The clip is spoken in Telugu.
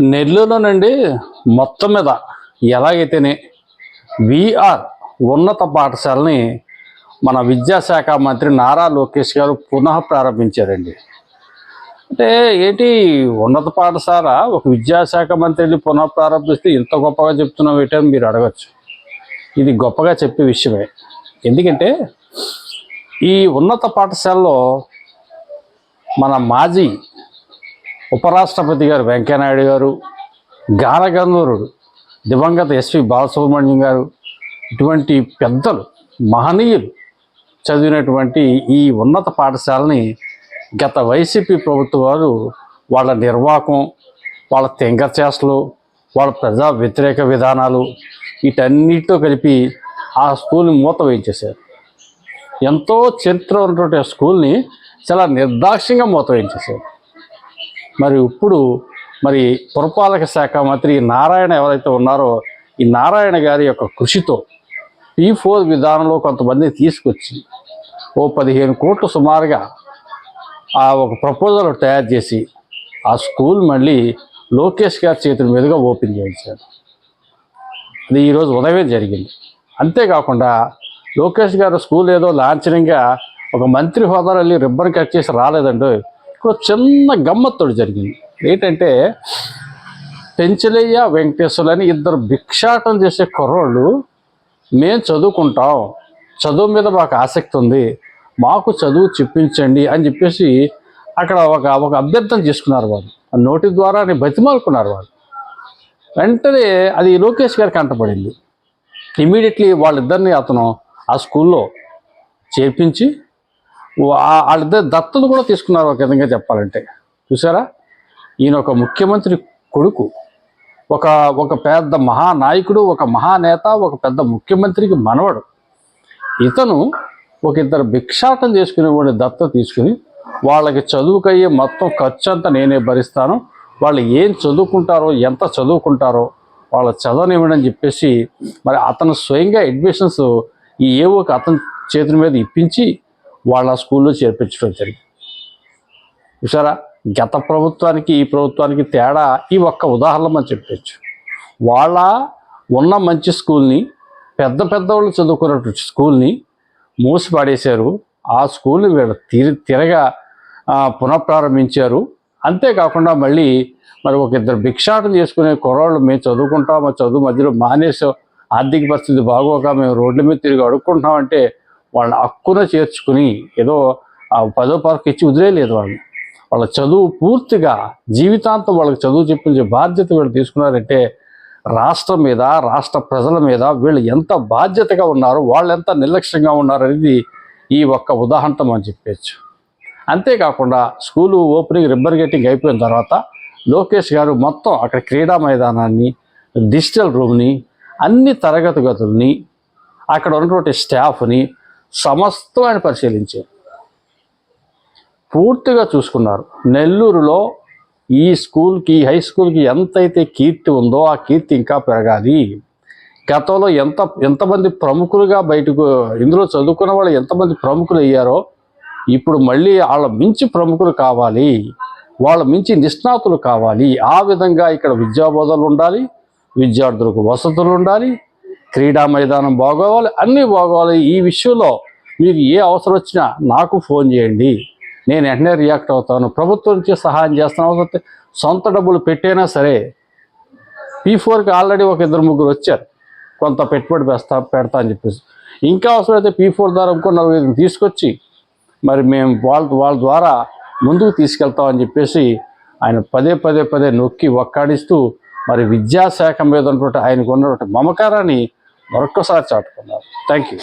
నెల్లూరులోనండి మొత్తం మీద ఎలాగైతేనే విఆర్ ఉన్నత పాఠశాలని మన విద్యాశాఖ మంత్రి నారా లోకేష్ గారు పునః ప్రారంభించారండి. అంటే ఏంటి ఉన్నత పాఠశాల ఒక విద్యాశాఖ మంత్రిని పునః ప్రారంభిస్తే ఇంత గొప్పగా చెప్తున్నాం ఏంటని మీరు అడగచ్చు. ఇది గొప్పగా చెప్పే విషయమే. ఎందుకంటే ఈ ఉన్నత పాఠశాలలో మన మాజీ ఉపరాష్ట్రపతి గారు వెంకయ్యనాయుడు గారు గానగంధర్వుడు దివంగత ఎస్వి బాలసుబ్రహ్మణ్యం గారు ఇటువంటి పెద్దలు మహనీయులు చదివినటువంటి ఈ ఉన్నత పాఠశాలని గత వైసీపీ ప్రభుత్వం వారు వాళ్ళ నిర్వాహకం వాళ్ళ తెంగచేసలు వాళ్ళ ప్రజా వ్యతిరేక విధానాలు వీటన్నిటితో కలిపి ఆ స్కూల్ని మూత వేయించేశారు. ఎంతో చరిత్ర ఉన్నటువంటి ఆ స్కూల్ని చాలా నిర్దాక్ష్యంగా మూత వేయించేశారు. మరి ఇప్పుడు మరి పురపాలక శాఖ మంత్రి నారాయణ ఎవరైతే ఉన్నారో ఈ నారాయణ గారి యొక్క కృషితో పీ ఫోర్ విధానంలో కొంతమంది తీసుకొచ్చి ఓ పదిహేను కోట్లు సుమారుగా ఆ ఒక ప్రపోజల్ తయారు చేసి ఆ స్కూల్ మళ్ళీ లోకేష్ గారి చేతుల మీదుగా ఓపెన్ చేయించారు. అది ఈరోజు ఉదయమే జరిగింది. అంతేకాకుండా లోకేష్ గారు స్కూల్ ఏదో లాంఛనంగా ఒక మంత్రి హోదాలో వెళ్ళి రిబ్బన్ కట్ చేసి రాలేదండి ఇక్కడ చిన్న గమ్మత్తోడు జరిగింది. ఏంటంటే పెంచలయ్య వెంకటేశ్వర్లు అని ఇద్దరు భిక్షాటం చేసే కుర్రోళ్ళు మేము చదువుకుంటాం. చదువు మీద మాకు ఆసక్తి ఉంది. మాకు చదువు చెప్పించండి అని చెప్పేసి అక్కడ ఒక ఒక అభ్యర్థన చేసుకున్నారు వాళ్ళు. ఆ నోటి ద్వారా బతిమాలుకున్నారు వాళ్ళు. వెంటనే అది లోకేష్ గారికి అంటపడింది ఇమీడియట్లీ వాళ్ళిద్దరిని అతను ఆ స్కూల్లో చేర్పించి వాళ్ళిద్దరు దత్తలు కూడా తీసుకున్నారు ఒక విధంగా చెప్పాలంటే. చూసారా ఈయన ఒక ముఖ్యమంత్రి కొడుకు ఒక ఒక పెద్ద మహానాయకుడు ఒక మహానేత ఒక పెద్ద ముఖ్యమంత్రికి మనవడు. ఇతను ఒక ఇద్దరు భిక్షాటం చేసుకునేవాడిని దత్త తీసుకుని వాళ్ళకి చదువుకయ్యే మొత్తం ఖర్చు అంతా నేనే భరిస్తాను. వాళ్ళు ఏం చదువుకుంటారో ఎంత చదువుకుంటారో వాళ్ళ చదవనివ్వండి అని చెప్పేసి మరి అతను స్వయంగా అడ్మిషన్స్ ఈ ఏవోకి అతని చేతుల మీద ఇప్పించి వాళ్ళ స్కూల్లో చేర్పించడం జరిగింది. చూసారా గత ప్రభుత్వానికి ఈ ప్రభుత్వానికి తేడా ఈ ఒక్క ఉదాహరణ మనం చెప్పచ్చు. వాళ్ళ ఉన్న మంచి స్కూల్ని పెద్ద పెద్దవాళ్ళు చదువుకున్నటువంటి స్కూల్ని మూసి పడేశారు ఆ స్కూల్ని వీళ్ళు తిరి తిరగా పునఃప్రారంభించారు. అంతేకాకుండా మళ్ళీ మరి ఒక ఇద్దరు భిక్షాటం చేసుకునే కుర్రాళ్ళు మేము చదువుకుంటాం మా చదువు మధ్యలో మానేసాం ఆర్థిక పరిస్థితి బాగోక మేము రోడ్ల మీద తిరిగి అడుక్కుంటామంటే వాళ్ళని అక్కున చేర్చుకుని ఏదో ఆ పదో పరకు ఇచ్చి వదిలేయలేదు వాళ్ళని. వాళ్ళ చదువు పూర్తిగా జీవితాంతం వాళ్ళకి చదువు చెప్పించే బాధ్యత వీళ్ళు తీసుకున్నారంటే రాష్ట్రం మీద రాష్ట్ర ప్రజల మీద వీళ్ళు ఎంత బాధ్యతగా ఉన్నారో వాళ్ళు ఎంత నిర్లక్ష్యంగా ఉన్నారు అనేది ఈ ఒక్క ఉదాహరణతో మనం చెప్పచ్చు అంతేకాకుండా స్కూలు ఓపెనింగ్ రిబ్బర్ గెట్టింగ్ అయిపోయిన తర్వాత లోకేష్ గారు మొత్తం అక్కడ క్రీడా మైదానాన్ని డిజిటల్ రూమ్ని అన్ని తరగతి గదుల్ని అక్కడ ఉన్నటువంటి స్టాఫ్ని సమస్తం ఆయన పరిశీలించారు. పూర్తిగా చూసుకున్నారు. నెల్లూరులో ఈ స్కూల్కి హై స్కూల్కి ఎంతైతే కీర్తి ఉందో ఆ కీర్తి ఇంకా పెరగాలి. గతంలో ఎంత ఎంతమంది ప్రముఖులుగా బయటకు ఇందులో చదువుకున్న వాళ్ళు ఎంతమంది ప్రముఖులు అయ్యారో ఇప్పుడు మళ్ళీ వాళ్ళ మించి ప్రముఖులు కావాలి. వాళ్ళ మించి నిష్ణాతులు కావాలి. ఆ విధంగా ఇక్కడ విద్యాబోధనలు ఉండాలి విద్యార్థులకు వసతులు ఉండాలి క్రీడా మైదానం బాగోవాలి అన్నీ బాగోవాలి. ఈ విషయంలో మీకు ఏ అవసరం వచ్చినా నాకు ఫోన్ చేయండి. నేను వెంటనే రియాక్ట్ అవుతాను. ప్రభుత్వం నుంచి సహాయం చేస్తాను. అవసరం సొంత డబ్బులు పెట్టైనా సరే పీ ఫోర్కి ఆల్రెడీ ఒక ఇద్దరు ముగ్గురు వచ్చారు. కొంత పెట్టుబడి పెడతా పెడతా అని చెప్పేసి. ఇంకా అవసరమైతే పీ ఫోర్ ద్వారా ఇంకో నలుగురు తీసుకొచ్చి మరి మేము వాళ్ళ వాళ్ళ ద్వారా ముందుకు తీసుకెళ్తామని చెప్పేసి ఆయన పదే పదే పదే నొక్కి ఒక్కాడిస్తూ మరి విద్యాశాఖ మీద ఉన్నటువంటి ఆయనకు ఉన్నటువంటి మమకారాన్ని మరొక్కసారి చాటుకున్నారు థ్యాంక్ యూ